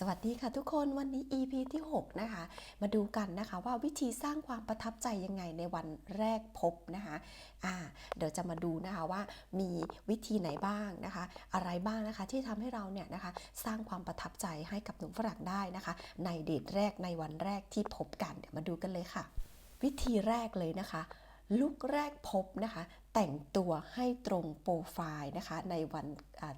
สวัสดีค่ะทุกคนวันนี้ EP ที่ 6 นะคะ มาดูกันนะคะว่าวิธีสร้างความประทับใจยังไงในวันแรกพบนะคะอ่าเดี๋ยวจะมาดูนะคะว่ามีวิธีไหนบ้างนะคะ อะไรบ้างนะคะที่ทำให้เราเนี่ยนะคะสร้างความประทับใจให้กับหนุ่มฝรั่งได้นะคะ ในเดทแรกในวันแรกที่พบกันเดี๋ยวมาดูกันเลยค่ะ วิธีแรกเลยนะคะ ลุกแรกพบนะคะ แต่งตัวให้ตรงโปรไฟล์นะคะในวัน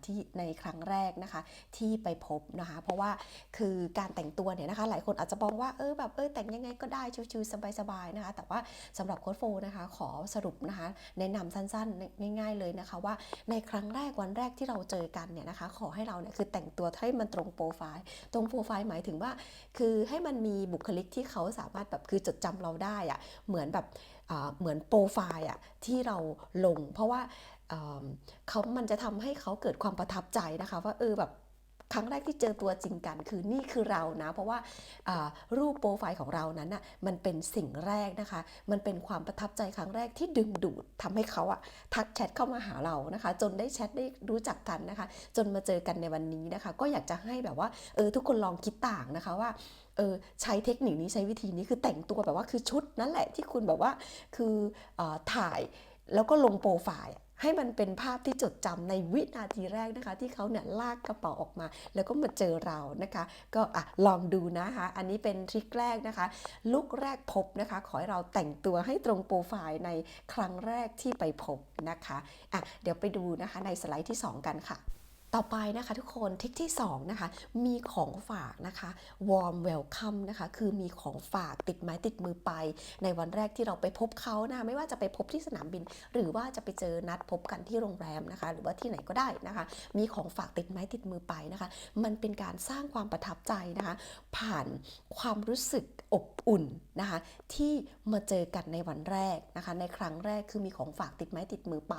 ที่ในครั้งแรกนะคะ ที่ไปพบนะคะ เพราะว่าคือการแต่งตัวเนี่ยนะคะ หลายคนอาจจะมองว่าเออแบบเออแต่งยังไงก็ได้ชิวๆสบายๆนะคะ แต่ว่าสำหรับโค้ดโฟนะคะ ขอสรุปนะคะ แนะนำสั้นๆ ง่าย ๆเลยนะคะ ว่าในครั้งแรกวันแรกที่เราเจอกันเนี่ยนะคะ ขอให้เราเนี่ยคือแต่งตัวให้มันตรงโปรไฟล์ ตรงโปรไฟล์หมายถึงว่า คือให้มันมีบุคลิกที่เขาสามารถแบบคือจดจำเราได้อะเหมือนแบบ เหมือนโปรไฟล์อะที่เราลง เพราะว่าเอิ่มเขามันจะทำให้เขาเกิดความประทับใจนะคะ ว่าเออแบบ ครั้งแรกที่เจอตัวจริงกัน คือนี่คือเรานะ เพราะว่ารูปโปรไฟล์ของเรานั้นน่ะมันเป็นสิ่งแรกนะคะ มันเป็นความประทับใจครั้งแรกที่ดึงดูดทำให้เขาอะทักแชทเข้ามาหาเรานะคะ จนได้แชทได้รู้จักกันนะคะ จนมาเจอกันในวันนี้นะคะ ก็อยากจะให้แบบว่าเออทุกคนลองคิดต่างนะคะว่าเออใช้เทคนิคนี้ใช้วิธีนี้คือแต่งตัวแบบว่าคือชุดนั่นแหละที่คุณแบบว่าคือออถ่าย แล้วก็ลงโปรไฟล์ให้มันเป็นภาพที่จดจำในวินาทีแรกนะคะ ที่เขาเนี่ยลากกระเป๋าออกมา แล้วก็มาเจอเรานะคะ ก็อะลองดูนะคะ อันนี้เป็นทริคแรกนะคะ ลุกแรกพบนะคะ ขอให้เราแต่งตัวให้ตรงโปรไฟล์ในครั้งแรกที่ไปพบนะคะอะเดี๋ยวไปดูนะคะในสไลด์ที่ 2 กันค่ะ ต่อไปนะคะทุกคนทริคที่2นะคะมีของฝากนะคะ warm welcome นะคะคือมีของฝากติดไม้ติดมือไป ในวันแรกที่เราไปพบเขานะไม่ว่าจะไปพบที่สนามบิน หรือว่าจะไปเจอนัดพบกันที่โรงแรมนะคะ หรือว่าที่ไหนก็ได้นะคะ มีของฝากติดไม้ติดมือไปนะคะ มันเป็นการสร้างความประทับใจนะคะ ผ่านความรู้สึกอบอุ่นนะคะที่มาเจอกันในวันแรกนะคะ ในครั้งแรกคือมีของฝากติดไม้ติดมือไป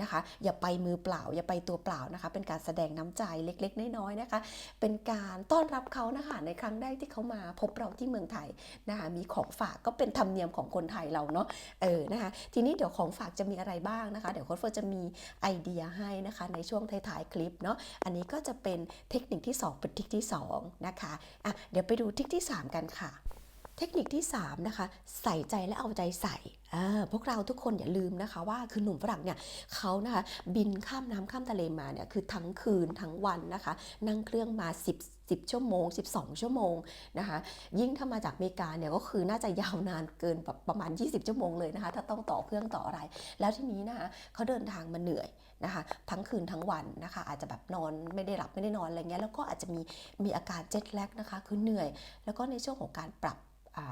นะคะ อย่าไปมือเปล่า อย่าไปตัวเปล่านะคะ เป็นการสดงน้ำใจเล็กๆ น้อยๆนะคะ เป็นการต้อนรับเขานะคะในครั้งแรกที่เขามาพบเราที่เมืองไทยนะคะมีของฝากก็เป็นธรรมเนียมของคนไทยเราเนาะเออนะคะทีนี้เดี๋ยวของฝากจะมีอะไรบ้างนะคะ เดี๋ยวโค้ชเฟิร์จะมีไอเดียให้นะคะในช่วงท้ายๆคลิปเนาะอันนี้ก็จะเป็นเทคนิคที่ 2 เป็นทริคที่2นะคะอะเดี๋ยวไปดูทริคที่ 3 กันค่ะ เทคนิคที่3นะคะใส่ใจและเอาใจใส่พวกเราทุกคนอย่าลืมนะคะว่าคือหนุ่มฝรั่งเนี่ยเขานะคะบินข้ามน้ำข้ามทะเลมาเนี่ยคือทั้งคืนทั้งวันนะคะนั่งเครื่องมา 10 10 ชั่วโมง 12 ชั่วโมงนะคะยิ่งถ้ามาจากอเมริกาเนี่ยก็คือน่าจะยาวนานเกินแบบประมาณ 20 ชั่วโมงเลยนะคะถ้าต้องต่อเครื่องต่ออะไร แล้วทีนี้นะคะเขาเดินทางมาเหนื่อยนะคะทั้งคืนทั้งวันนะคะอาจจะแบบนอนไม่ได้หลับไม่ได้นอนอะไรเงี้ยแล้วก็อาจจะมีมีอาการเจ็ตแลกนะคะคือเหนื่อย แล้วก็ในช่วงของการปรับ อ่า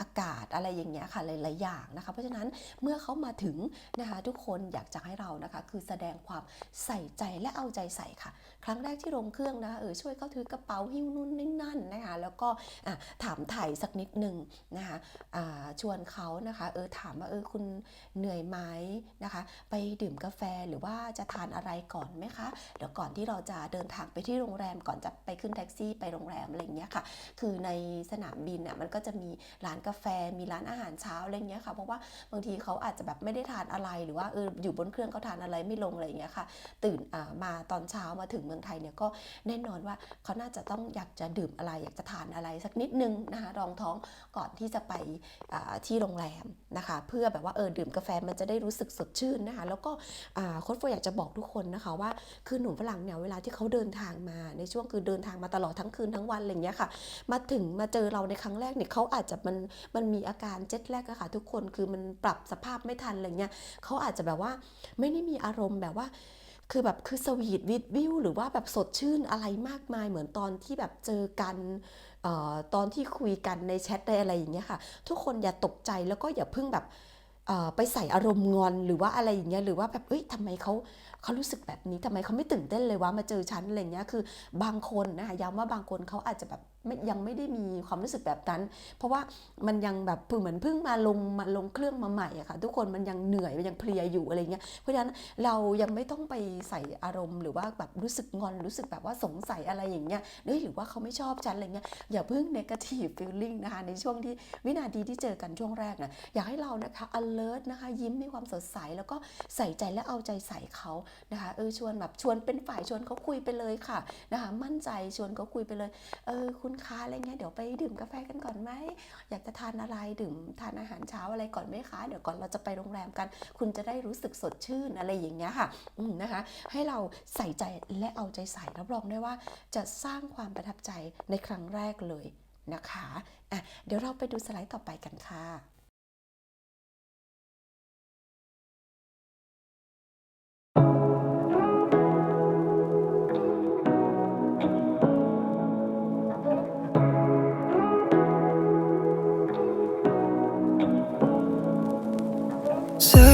อากาศอะไรอย่างเงี้ยค่ะหลายๆอย่างนะคะ เพราะฉะนั้นเมื่อเขามาถึงนะคะทุกคนอยากจะให้เรานะคะ คือแสดงความใส่ใจและเอาใจใส่ค่ะ ครั้งแรกที่ลงเครื่องนะคะเออช่วยเขาถือกระเป๋าหิ้วนู่นนี่นั่นนะคะแล้วก็ถามถ่ายสักนิดหนึ่งนะคะชวนเขานะคะเออถามว่าเออคุณเหนื่อยไหมนะคะ ไปดื่มกาแฟหรือว่าจะทานอะไรก่อนไหมคะเดี๋ยวก่อนที่เราจะเดินทางไปที่โรงแรมก่อนจะไปขึ้นแท็กซี่ไปโรงแรมอะไรอย่างเงี้ยค่ะ คือในสนามบินเนี่ยมันก็จะมีร้านกาแฟมีร้านอาหารเช้าอะไรเงี้ยค่ะเพราะว่าบางทีเขาอาจจะแบบไม่ได้ทานอะไรหรือว่าเอออยู่บนเครื่องเขาทานอะไรไม่ลงอะไรเงี้ยค่ะ ตื่นมาตอนเช้ามาถึงเมืองไทยเนี่ยก็แน่นอนว่าเขาน่าจะต้องอยากจะดื่มอะไร อยากจะทานอะไรสักนิดนึงนะคะรองท้องก่อนที่จะไปที่โรงแรมนะคะ เพื่อแบบว่าเออดื่มกาแฟมันจะได้รู้สึกสดชื่นนะคะ แล้วก็โค้ชโฟอยากจะบอกทุกคนนะคะว่าคือหนุ่มฝรั่งเนี่ยเวลาที่เขาเดินทางมาในช่วงคือเดินทางมาตลอดทั้งคืนทั้งวันอะไรเงี้ยค่ะ มาถึงมาเจอเราในครั้งแรกเนี่ยเขาอาจจะมันมันมีอาการเจ็ตแรกอะค่ะ ทุกคนคือมันปรับสภาพไม่ทันอะไรเงี้ยเขาอาจจะแบบว่าไม่ได้มีอารมณ์แบบว่าคือแบบคือสวีทวิดวิวหรือว่าแบบสดชื่นอะไรมากมายเหมือนตอนที่แบบเจอกันออตอนที่คุยกันในแชทในอะไรอย่างเงี้ยค่ะ ทุกคนอย่าตกใจแล้วก็อย่าเพิ่งแบบไปใส่อารมณ์งอนหรือว่าอะไรอย่างเงี้ยหรือว่าแบบเอ้ยทำไมเขา เขารู้สึกแบบนี้ทำไมเขาไม่ตื่นเต้นเลยว่ามาเจอฉันอะไรเงี้ยคือบางคนนะคะย้ำว่าบางคนเขาอาจจะแบบยังไม่ได้มีความรู้สึกแบบนั้น เพราะว่ามันยังแบบเหมือนเพิ่งมาลงมาลงเครื่องมาใหม่อะค่ะทุกคนมันยังเหนื่อยมันยังเพลียอยู่อะไรเงี้ยเพราะฉะนั้นเรายังไม่ต้องไปใส่อารมณ์ หรือว่าแบบรู้สึกงอนรู้สึกแบบว่าสงสัยอะไรอย่างเงี้ยเอ้ยหรือว่าเขาไม่ชอบฉันอะไรเงี้ยอย่าเพิ่ง negative feeling นะคะในช่วงที่วินาทีที่เจอกันช่วงแรกนะอยากให้เรานะคะ alert นะคะยิ้มมีความสดใสแล้วก็ใส่ใจและเอาใจใส่เขานะคะเออชวนแบบชวนเป็นฝ่ายชวนเขาคุยไปเลยค่ะนะคะมั่นใจชวนเขาคุยไปเลยเออคุณคะอะไรเงี้ยเดี๋ยวไปดื่มกาแฟกันก่อนไหมอยากจะทานอะไรดื่มทานอาหารเช้าอะไรก่อนไหมคะเดี๋ยวก่อนเราจะไปโรงแรมกัน คุณจะได้รู้สึกสดชื่นอะไรอย่างเงี้ยค่ะนะคะให้เราใส่ใจและเอาใจใส่รับรองได้ว่าจะสร้างความประทับใจในครั้งแรกเลยนะคะอะเดี๋ยวเราไปดูสไลด์ต่อไปกันค่ะ So